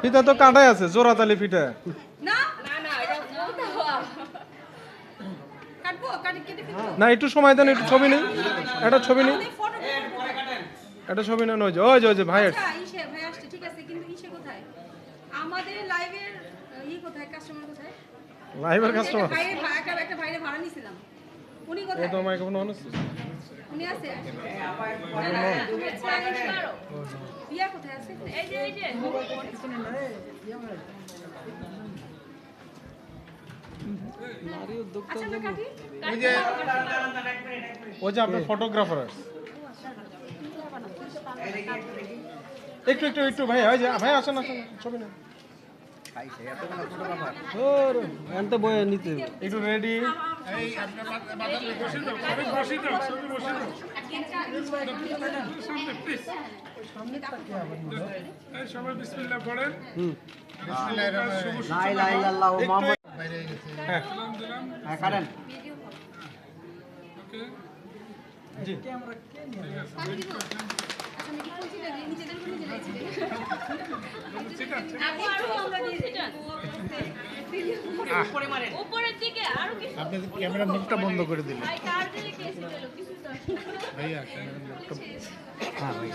ফিতা তো কাটাই আছে জোড়াতালি ফিটা না? এটা একটু সময় দেন একটু ছবি নেই একটা ছবি নেই একটা ছবি নেন ওই যে ওই যে ওই যে ভাই আচ্ছা ভাই আসছে ঠিক আছে কিন্তু ইসে কোথায়? আমাদের লাইভের ই কোথায়? কাস্টমার উনি কোথায়? তো মাইক্রোফোন অন আছে উনি আছে? বিয়া কোথায় আছে? এই যে এই যে। আচ্ছা ওই যে আপনার ফটোগ্রাফার আছে। একটু একটু একটু ভাই ওই যে ভাই আসেন আসেন ছবি নেন। এনতে বয়ে নিতে। একটু রেডি সবাই বিসমিল্লাহ ইল্লাল্লাহ মুহাম্মদ। হ্যাঁ হ্যাঁ। কাটেন। ওকে। জি আচ্ছা নাকি কোন ছিল নিজেদের কোন ছিল আপনি ক্যামেরা মুখটা বন্ধ করে দিলেন। ভাইয়া ক্যামেরা মুখটা হ্যাঁ ভাই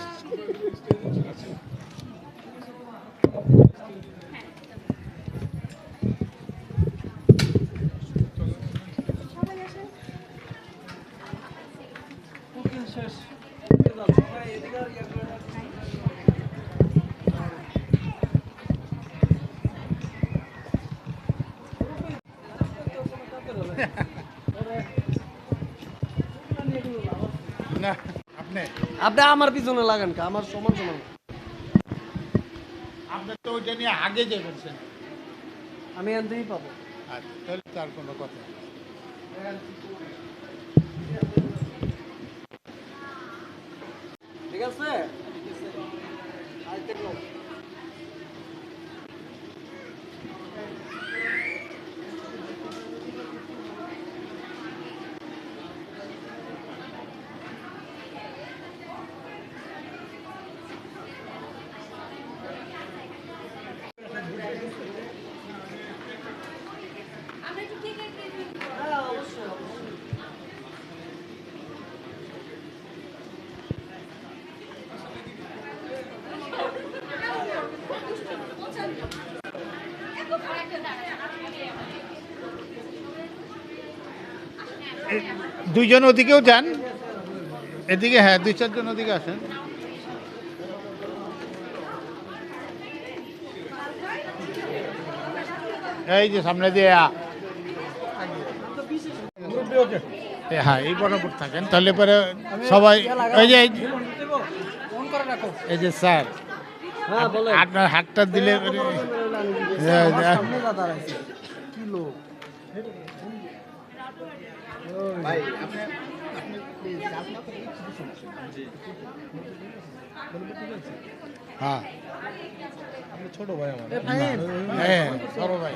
না আপনি। আপনি আমার পিছনে লাগান কা আমার সমান সমান। আপনি তো ওইটা নিয়ে আগে যে করছেন আমি এনতেই পাবো। আচ্ছা তাহলে তার কোনো কথা নেই। ঠিক আছে আইতে গো আমরা একটু কেক কেটে হ্যাঁ অবশ্যই অবশ্যই এই দুইজন ওদিকেও যান। এদিকে হ্যাঁ দুই চারজন ওদিকে আসেন। এই যে সামনে দিয়ে আ। এ, হ্যাঁ এই বরাবর থাকেন তাহলে পরে সবাই ওই যে এই- ফোন করে রাখো। এই যে স্যার। হ্যাঁ বলে আপনার হাতটা দিলে সামনে যা দাঁড়াইছে। কি হ্যাঁ। ছোট ভাই আমার। হ্যাঁ। বড় ভাই।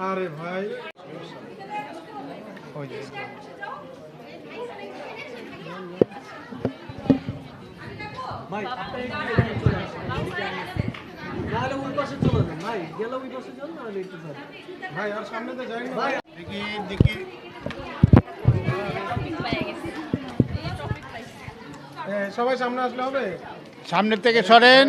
আরে ভাই। ভাই আর সামনে তো যাই না ভাই দেখি দেখি সবাই সামনে আসলে হবে? সামনের থেকে সরেন।